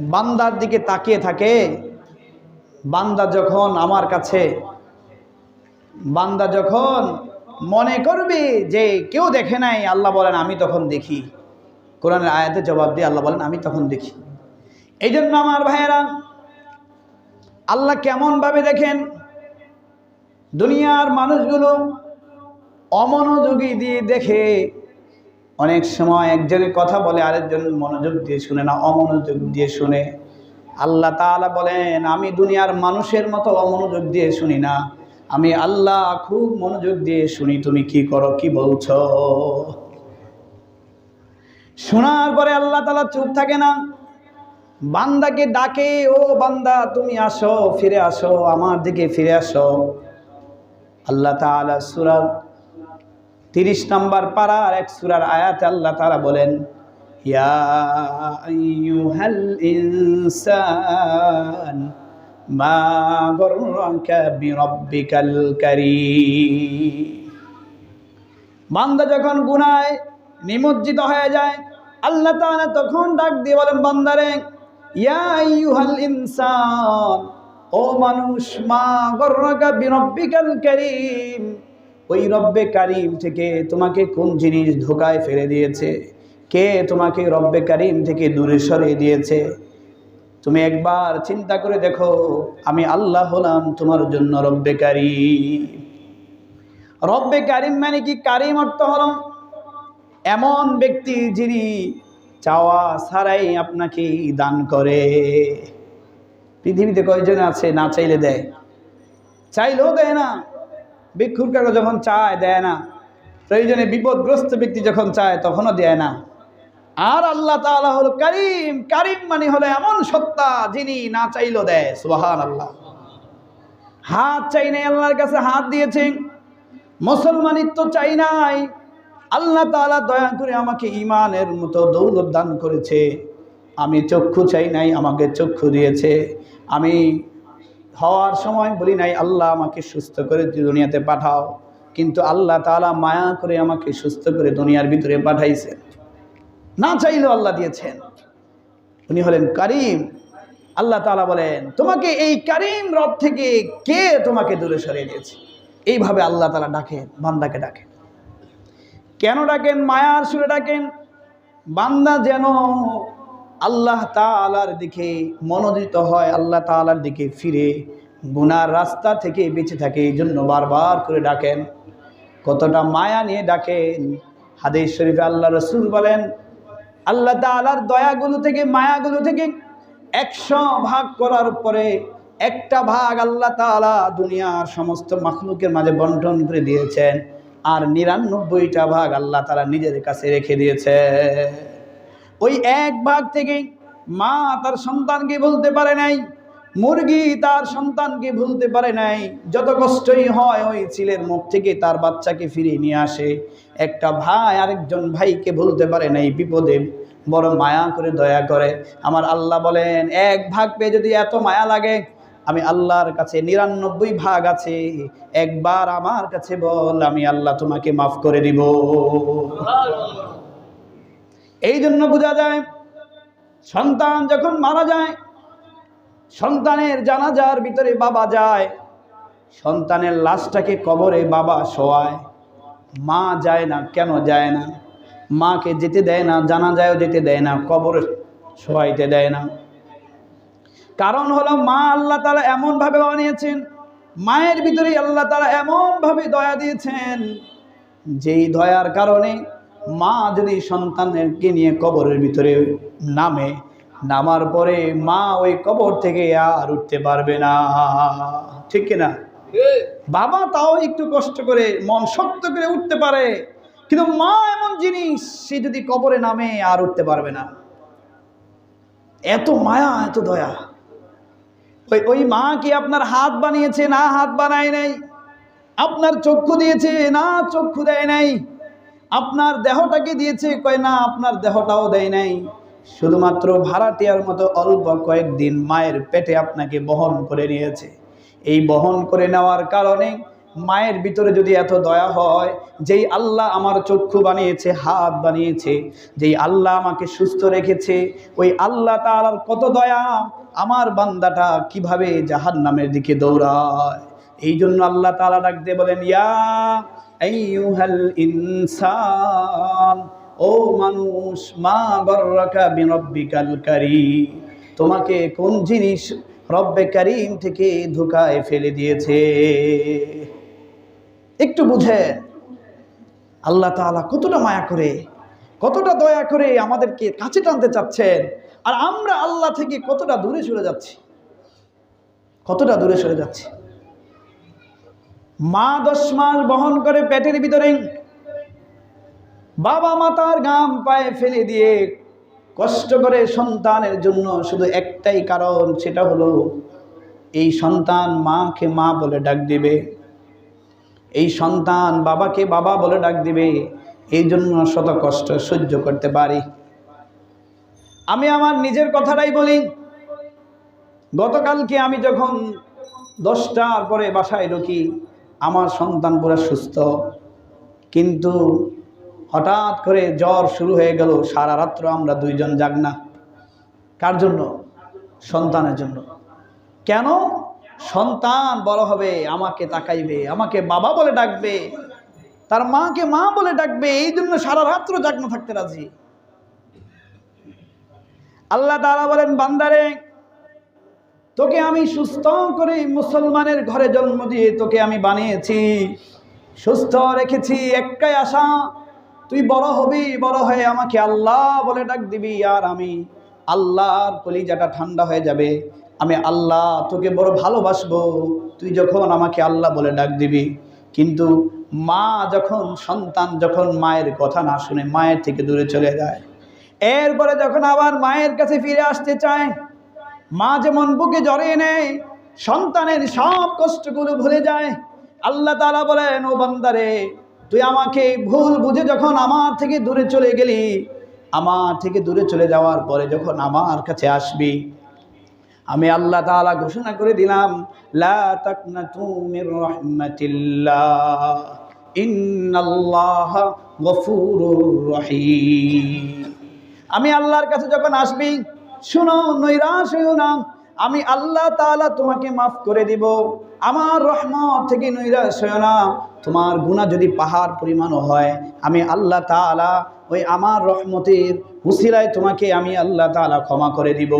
বান্দার দিকে তাকিয়ে থাকে, বান্দা যখন আমার কাছে, বান্দা যখন মনে করবে যে কেউ দেখে নাই, আল্লাহ বলেন, আমি তখন দেখি। কোরআনের আয়াতে জবাব দিয়ে আল্লাহ বলেন, আমি তখন দেখি। এই জন্য আমার ভাইয়েরা, আল্লাহ কেমনভাবে দেখেন? দুনিয়ার মানুষগুলো অমনোযোগী দিয়ে দেখে অনেক সময় একজনের কথা বলে আরেকজন মনোযোগ দিয়ে শুনে না, অমনোযোগ দিয়ে শুনে। আল্লাহ তাআলা বলেন, আমি দুনিয়ার মানুষের মতো অমনোযোগ দিয়ে শুনি না। আমি আল্লাহ খুব মনোযোগ দিয়ে শুনি। তুমি কি করো, কি বলছো? শোনার পরে আল্লাহ তাআলা চুপ থাকে না। বান্দাকে ডাকে, ও বান্দা, তুমি আসো, ফিরে আসো, আমার দিকে ফিরে আসো। আল্লাহ তাআলা সূরা তিরিশ নম্বর পাড়ার এক সুরার আয়াতে আল্লাহ তারা বলেন বান্দা যখন গুনায়, নিমজ্জিত হয়ে যায়, আল্লাহ তখন ডাক দিয়ে বলেন, বান্দারে, ইয়া ইনসান, ও মানুষ, মা গররাকা বিরাব্বিকাল কারীম। ওই রব্বে কারিম থেকে তোমাকে কোন জিনিস ধোকায় ফেলে দিয়েছে? কে তোমাকে রব্বে কারিম থেকে দূরে সরিয়ে দিয়েছে? তুমি একবার চিন্তা করে দেখো, আমি আল্লাহ হলাম তোমার জন্য রব্বে কারিম। রব্বে কারিম মানে কি? কারিম অর্থ হল এমন ব্যক্তি যিনি চাওয়া ছাড়াই আপনাকে দান করে। পৃথিবীতে কয়জন আছে? না চাইলে দেয়। চাইলেও দেয় না। ভিক্ষুর কাকা যখন চায়, দেয় না। প্রয়োজনে বিপদগ্রস্ত ব্যক্তি যখন চায়, তখনও দেয় না। আর আল্লাহ তাআলা হলো কারিম। কারিম মানে হলো এমন সত্তা যিনি না চাইলেও দেয় সুবাহান আল্লাহ হাত চাই নাই, আল্লাহর কাছে হাত দিয়েছেন। মুসলমানিত্ব চাই নাই। আল্লাহ তাআলা দয়া করে আমাকে ইমানের মতো দৌলত দান করেছে। আমি চক্ষু চাই নাই, আমাকে চক্ষু দিয়েছে। আমি হওয়ার সময় বলি নাই, আল্লাহ আমাকে সুস্থ করে দুনিয়াতে পাঠাও। কিন্তু আল্লাহ তালা মায়া করে আমাকে সুস্থ করে দুনিয়ার ভিতরে পাঠাইছে না চাইলেও আল্লাহ দিয়েছেন। উনি হলেন কারিম। আল্লাহ তালা বলেন, তোমাকে এই কারিম রব থেকে কে তোমাকে দূরে সরিয়ে দিয়েছে? এইভাবে আল্লাহ তালা ডাকেন, বান্দাকে ডাকেন। কেন ডাকেন? মায়ার সুরে ডাকেন। বান্দা যেন আল্লাহ তালার দিকে মনোদিত হয়, আল্লাহ তালার দিকে ফিরে। গুনার রাস্তা থেকে বেঁচে থাকে এই জন্য বারবার করে ডাকেন। কতটা মায়া নিয়ে ডাকেন। হাদিস শরীফে আল্লাহ রসুল বলেন, আল্লাহ তালার দয়াগুলো থেকে, মায়াগুলো থেকে একশো ভাগ করার পরে একটা ভাগ আল্লাহ তালা দুনিয়ার সমস্ত মাখলুকের মাঝে বন্টন করে দিয়েছেন। আর নিরানব্বইটা ভাগ আল্লাহ তালা নিজের কাছে রেখে দিয়েছে ওই এক ভাগ থেকে মা তার সন্তানকে ভুলতে পারে নাই, মুরগি তার সন্তানকে ভুলতে পারে নাই। যত কষ্টই হয় ওই ছেলের মুখ থেকে তার বাচ্চাকে ফিরিয়ে নিয়ে আসে। একটা ভাই আরেকজন ভাইকে ভুলতে পারে নাই, বিপদে বড় মায়া করে দয়া করে। আমার আল্লাহ বলেন, এক ভাগ পেয়ে যদি এত মায়া লাগে, আমি আল্লাহর কাছে নিরানব্বই ভাগ আছে। একবার আমার কাছে বল, আমি আল্লাহ তোমাকে মাফ করে দিব। এই জন্য বোঝা যায়, সন্তান যখন মারা যায়, সন্তানের জানাজার ভিতরে বাবা যায়, সন্তানের লাশটাকে কবরে বাবা শোয়ায়। মা যায় না, কেন যায় না? মাকে যেতে দেয় না জানা যায়ও যেতে দেয় না, কবরে শোয়াইতে দেয় না। কারণ হলো মা আল্লাহ তালা এমনভাবে বানিয়েছেন মায়ের ভিতরে আল্লাহ তালা এমনভাবে দয়া দিয়েছেন, যেই দয়ার কারণে মা যদি সন্তানকে নিয়ে কবরের ভিতরে নামে, নামার পরে মা ওই কবর থেকে আর উঠতে পারবে না। ঠিক কিনা বাবা তাও একটু কষ্ট করে, মন শক্ত করে উঠতে পারে। কিন্তু মা এমন জিনিস, সে যদি কবরে নামে আর উঠতে পারবে না। এত মায়া, এত দয়া। ওই ওই মা কি আপনার হাত বানিয়েছে? না, হাত বানায় নাই। আপনার চক্ষু দিয়েছে? না, চক্ষু দেয় নাই। আপনার দেহটাকে দিয়েছে, কয় না, আপনার দেহটাও দেয় নাই। শুধুমাত্র ভাড়াটিয়ার মতো অল্প কয়েকদিন মায়ের পেটে আপনাকে বহন করে নিয়েছে। এই বহন করে নেওয়ার কারণে মায়ের ভিতরে যদি এত দয়া হয়, যেই আল্লাহ আমার চক্ষু বানিয়েছে, হাত বানিয়েছে, যেই আল্লাহ আমাকে সুস্থ রেখেছে, ওই আল্লাহ তাআলার কত দয়া, আমার বান্দাটা কীভাবে জাহান নামের দিকে দৌড়ায়? এই জন্য আল্লাহ তাআলা ডাক দিয়ে বলেন, ইয়া ইনসান, ও মানুষ, মা গর্রাকা বিরব্বিকাল কারীম, তোমাকে কোন জিনিস রব্বে কারিম থেকে ধোকায় ফেলে দিয়েছে? একটু বুঝেন, আল্লাহ তাআলা কতটা মায়া করে, কতটা দয়া করে আমাদেরকে কাছে টানতে চাচ্ছেন, আর আমরা আল্লাহ থেকে কতটা দূরে সরে যাচ্ছি, কতটা দূরে সরে যাচ্ছি। মা দশ মাস বহন করে পেটের ভিতরে। বাবা মাতার গাম পায়ে ফেলে দিয়ে কষ্ট করে সন্তানের জন্য শুধু একটাই কারণ, সেটা হলো এই সন্তান মাকে মা বলে ডাক দিবে। এই সন্তান বাবাকে বাবা বলে ডাক দিবে। এই জন্য শত কষ্ট সহ্য করতে পারি। আমি আমার নিজের কথাটাই বলি। গতকালকে আমি যখন দশটার পরে বাসায় ঢুকি আমার সন্তান পুরো সুস্থ। কিন্তু হঠাৎ করে জ্বর শুরু হয়ে গেল, সারা রাত্র আমরা দুইজন জাগ না। কার জন্য? সন্তানের জন্য। কেন? সন্তান বড় হবে, আমাকে তাকাইবে, আমাকে বাবা বলে ডাকবে, তার মাকে মা বলে ডাকবে, এই জন্য সারা রাত্র জাগনা থাকতে রাজি। আল্লাহ তাআলা বলেন, বান্দারে তোকে আমি সুস্থ করে মুসলমানের ঘরে জন্ম দিয়ে তোকে আমি বানিয়েছি। সুস্থ রেখেছি একটাই আশা। তুই বড় হবি, বড় হয়ে আমাকে আল্লাহ বলে ডাক দিবি আর আমি আল্লাহর কলিজাটা ঠান্ডা হয়ে যাবে। আমি আল্লাহ তোকে বড় ভালোবাসবো। তুই যখন আমাকে আল্লাহ বলে ডাক দিবি। কিন্তু মা যখন, সন্তান যখন মায়ের কথা না শুনে মায়ের থেকে দূরে চলে যায়, এরপরে যখন আবার মায়ের কাছে ফিরে আসতে চায় মা যেমন বুকে জড়িয়ে নেয়, সন্তানের সব কষ্টগুলো ভুলে যায়। আল্লাহ তাআলা বলেন, ও বান্দারে, তুই আমাকে ভুল বুঝে যখন আমার থেকে দূরে চলে গেলি, আমার থেকে দূরে চলে যাওয়ার পরে যখন আমার কাছে আসবি, আমি আল্লাহ তাআলা ঘোষণা করে দিলাম আমি আল্লাহর কাছে যখন আসবি শুনো নৈরাশ হইও না। আমি আল্লাহ তালা তোমাকে মাফ করে দিব। আমার রহমত থেকে নৈরাশ হইও না। তোমার গুণা যদি পাহাড় পরিমাণও হয়, আমি আল্লাহ তালা ওই আমার রহমতের হুসিলায় তোমাকে আমি আল্লাহ তালা ক্ষমা করে দিব।